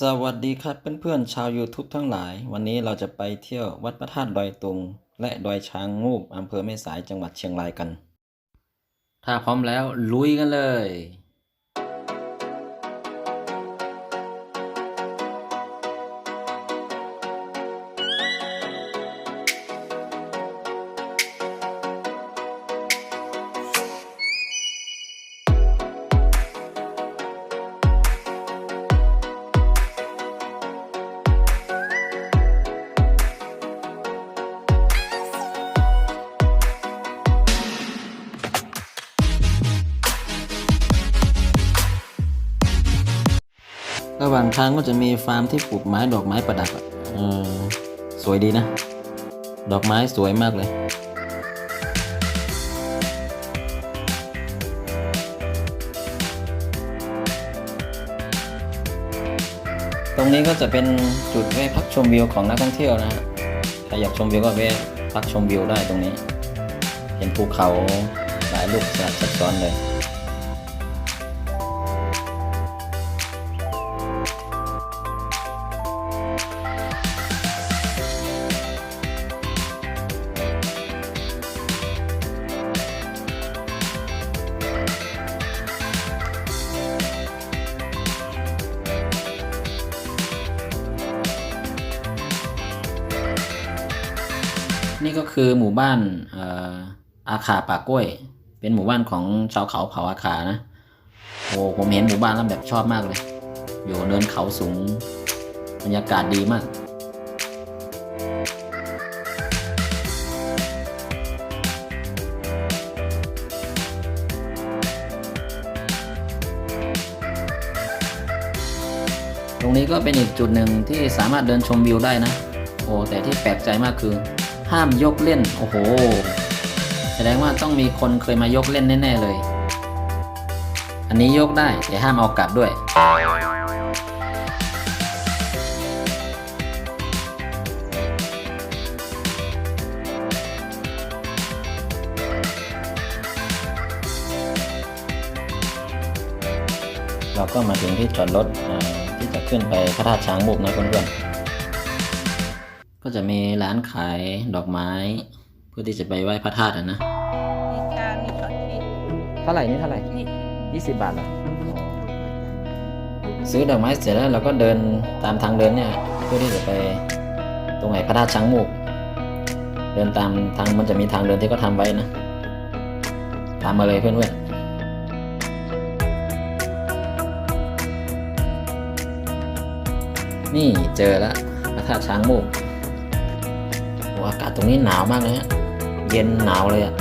สวัสดีครับเพื่อนๆชาว YouTube ทั้งหลาย วันนี้เราจะไปเที่ยววัดพระธาตุดอยตุง และดอยช้างงูบอำเภอแม่สายจังหวัดเชียงรายกัน ถ้าพร้อมแล้วลุยกันเลย ระหว่างทางก็จะมีฟาร์มที่ปลูกไม้ดอกไม้ประดับอะสวยดีนะ ดอกไม้สวยมากเลยตรงนี้ก็จะเป็นจุดแวะพักชมวิวของนักท่องเที่ยวนะฮะใครอยากชมวิวก็แวะพักชมวิวได้ตรงนี้ เห็นภูเขาหลายลูกสลับซับซ้อนเลย นี่ก็คือหมู่บ้านเอ่ออาคาป่ากล้วย เป็นหมู่บ้านของชาวเขาเผ่าอาคานะ โอ้ผมเห็นหมู่บ้านแล้วแบบชอบมากเลย อยู่เนินเขาสูงบรรยากาศดีมากตรงนี้ก็เป็นอีกจุดหนึ่งที่สามารถเดินชมวิวได้นะ โอ้แต่ที่แปลกใจมากคือ ห้ามยกเล่น โอ้โห แสดงว่าต้องมีคนเคยมายกเล่นแน่ ๆ เลย อันนี้ยกได้ แต่ห้ามเอากลับด้วย เราก็มาถึงที่จอดรถที่จะขึ้นไปพระธาตุช้างมุกนะเพื่อนๆ จะมีร้านขายดอกไม้ เพื่อที่จะไปไหว้พระธาตุอะนะ มีกามีช็อตนี่เท่าไหร่นี่เท่าไหร่นี่ยี่สิบบาทเหรอซื้อดอกไม้เสร็จแล้วเราก็เดินตามทางเดินเนี่ยเพื่อที่จะไปตรงไหนพระธาตุช้างมุกเดินตามทางมันจะมีทางเดินที่เขาทำไว้นะ ตามมาเลยเพื่อนๆ นี่เจอแล้วพระธาตุช้างมุกโอากาศตรงนี้หนาวมากเลยฮะ เย็นหนาวเลยอะ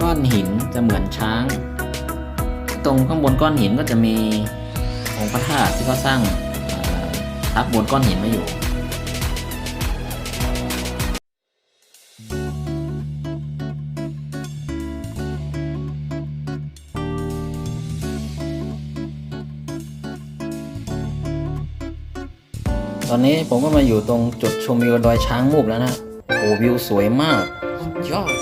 ก้อนหินจะเหมือนช้าง ตรงข้างบนก้อนหินก็จะมีองค์พระธาตุที่เขาสร้างทับบนก้อนหินมาอยู่ ตอนนี้ผมก็มาอยู่ตรงจุดชมวิวดอยช้างมูกแล้วนะ โอ้วิวสวยมากยอด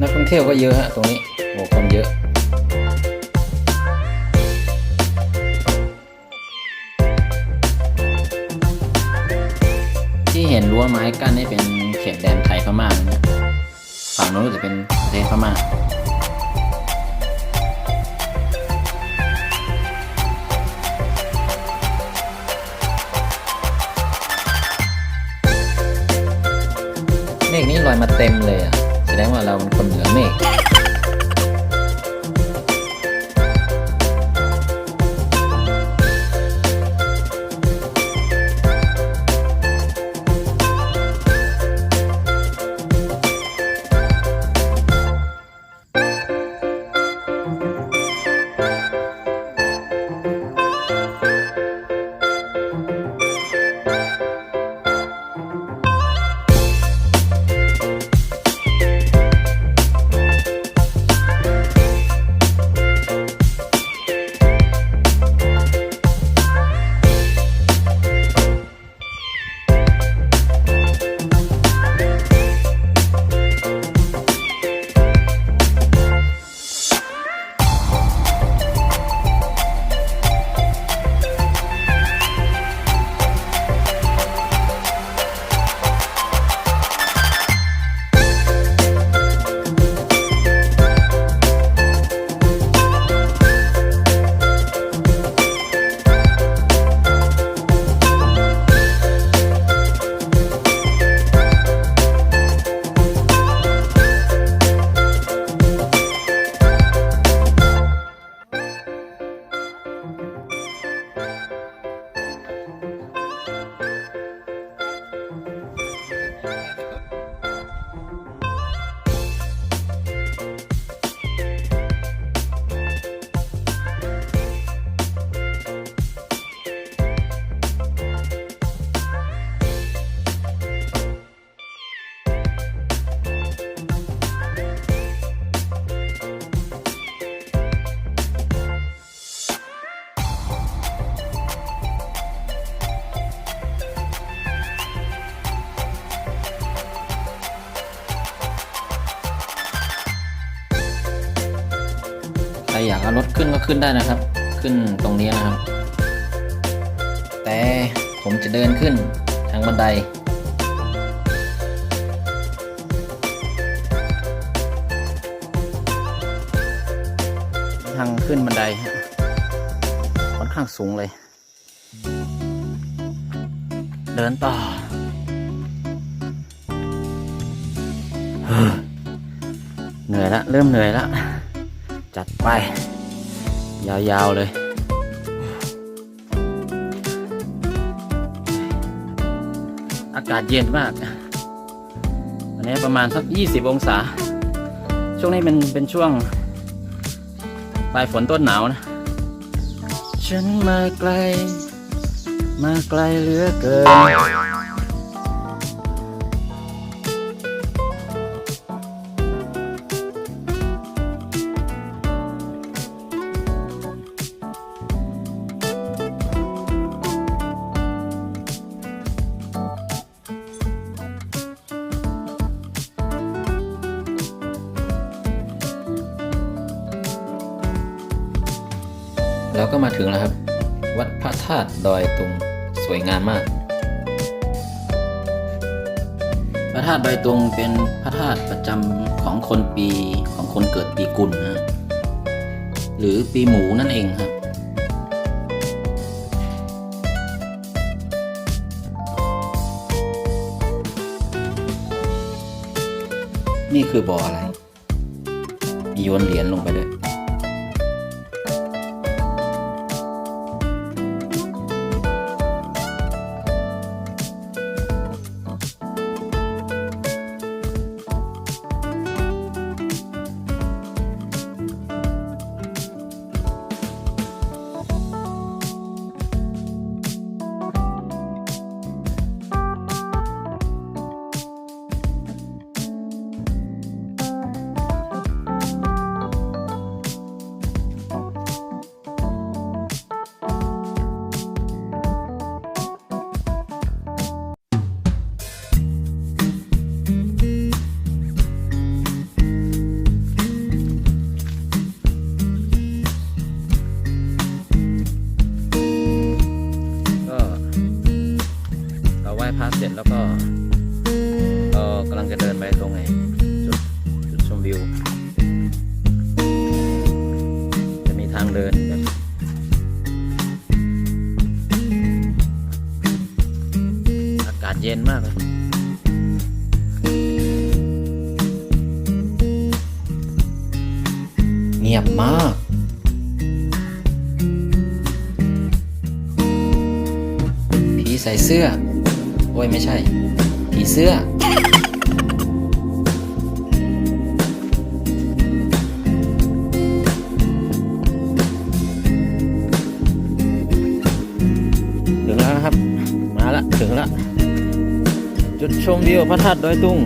นักท่องเที่ยวก็เยอะฮะตรงนี้ ที่เห็นรั้วไม้กั้นนี่เป็นเขตแดนไทยพม่านะฝั่งโน้นจะเป็นประเทศพม่าเมฆนี้ลอยมาเต็มเลยอะแสดงว่าเราเป็นคนเหนือเมฆ อยากเอารถขึ้นก็ขึ้นได้นะครับ ขึ้นตรงนี้นะครับ แต่ผมจะเดินขึ้นทางบันได ทางขึ้นบันไดค่อนข้างสูงเลย เดินต่อเหนื่อยละเริ่มเหนื่อยละ จัดไป ยาวๆเลย อากาศเย็นมาก วันนี้ประมาณสัก 20 องศา ช่วงนี้เป็นเป็นช่วงปลายฝนต้นหนาวนะ ฉันมาไกล มาไกลเหลือเกิน ก็มาถึงแล้วครับ วัดพระธาตุดอยตุงสวยงามมาก พระธาตุดอยตุงเป็นพระธาตุประจำของคนปีของคนเกิดปีกุลนะหรือปีหมูนั่นเองครับนี่คือบ่ออะไรโยนเหรียญลงไปด้วย ย็นมากเลยเงียบมาก ผีใส่เสื้อ โอ้ยไม่ใช่ ผีเสื้อถึงแล้วนะครับ มาละถึงละ จุดชมวิวพระธาตุดอยตุง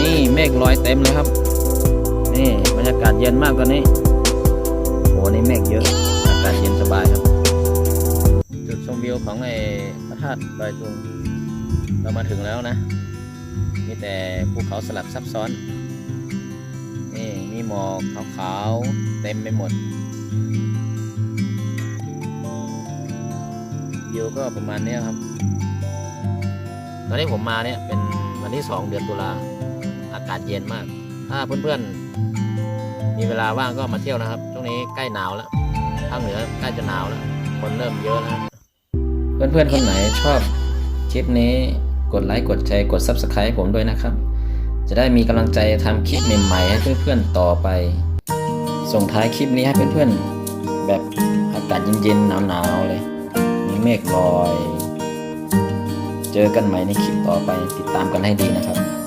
นี่เมฆลอยเต็มเลยครับ นี่บรรยากาศเย็นมากตอนนี้โหนี่เมฆเยอะ อากาศเย็นสบายครับ จุดชมวิวของไอ้พระธาตุดอยตุงเรามาถึงแล้วนะ มีแต่ภูเขาสลับซับซ้อน นี่มีหมอกขาวๆเต็มไปหมด วิวก็ประมาณนี้ครับ ตอนนี้ผมมาเนี่ยเป็นวันที่ 2 เดือนตุลา อากาศเย็นมาก ถ้าเพื่อนๆ มีเวลาว่างก็มาเที่ยวนะครับ ช่วงนี้ใกล้หนาวแล้วภาคเหนือใกล้จะหนาวแล้ว คนเริ่มเยอะแล้ว เพื่อนๆคนไหนชอบคลิปนี้ กดไลค์กดแชร์กด Subscribe ผมด้วยนะครับ จะได้มีกำลังใจทำคลิปใหม่ๆให้เพื่อนๆต่อไป ส่งท้ายคลิปนี้ให้เพื่อนๆ แบบอากาศเย็นๆหนาวๆเลย มีเมฆลอย เจอกันใหม่ในคลิปต่อไปติดตามกันให้ดีนะครับ